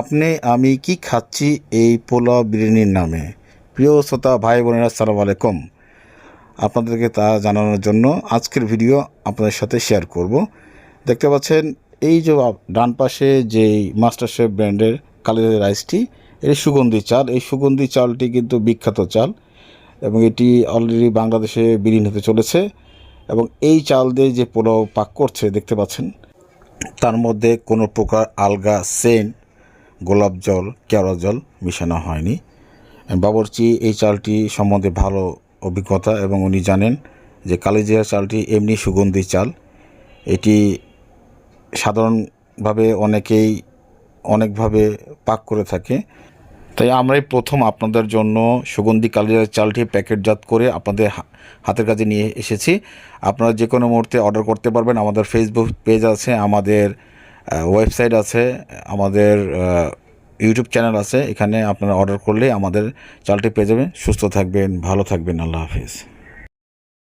আপনি, আমি কি খাচ্ছি এই পোলাও বিরিয়ানির নামে? প্রিয় শ্রোতা, ভাই বোনেরা সালাম আলাইকুম। আপনাদেরকে তা জানানোর জন্য আজকের ভিডিও আপনাদের সাথে শেয়ার করব। দেখতে পাচ্ছেন, এই যে ডান পাশে যেই মাস্টার শেফ ব্র্যান্ডের কালিদাই রাইসটি এটি সুগন্ধি চাল। এই সুগন্ধি চালটি কিন্তু বিখ্যাত চাল এবং এটি অলরেডি বাংলাদেশে বিলীন হতে চলেছে এবং এই চাল দিয়ে যে পোলাও পাক করছে, দেখতে পাচ্ছেন, তার মধ্যে কোনো প্রকার আলগা সেন্ট গোলাপ জল, কেওড়া জল মেশানো হয়নি। বাবরচি এই চালটি সম্বন্ধে ভালো অভিজ্ঞতা এবং উনি জানেন যে কালিজিরা চালটি এমনি সুগন্ধি চাল। এটি সাধারণভাবে অনেকেই অনেকভাবে পাক করে থাকে। তাই আমরাই প্রথম আপনাদের জন্য সুগন্ধি কালিজিরা চালটি প্যাকেটজাত করে আপনাদের হাতের কাছে নিয়ে এসেছি। আপনারা যে কোনো মুহূর্তে অর্ডার করতে পারবেন। আমাদের ফেসবুক পেজ আছে, আমাদের ওয়েবসাইট আছে, আমাদের ইউটিউব চ্যানেল আছে, এখানে আপনারা অর্ডার করলে আমাদের চালটি পেয়ে যাবেন। সুস্থ থাকবেন, ভালো থাকবেন, আল্লাহ হাফিজ।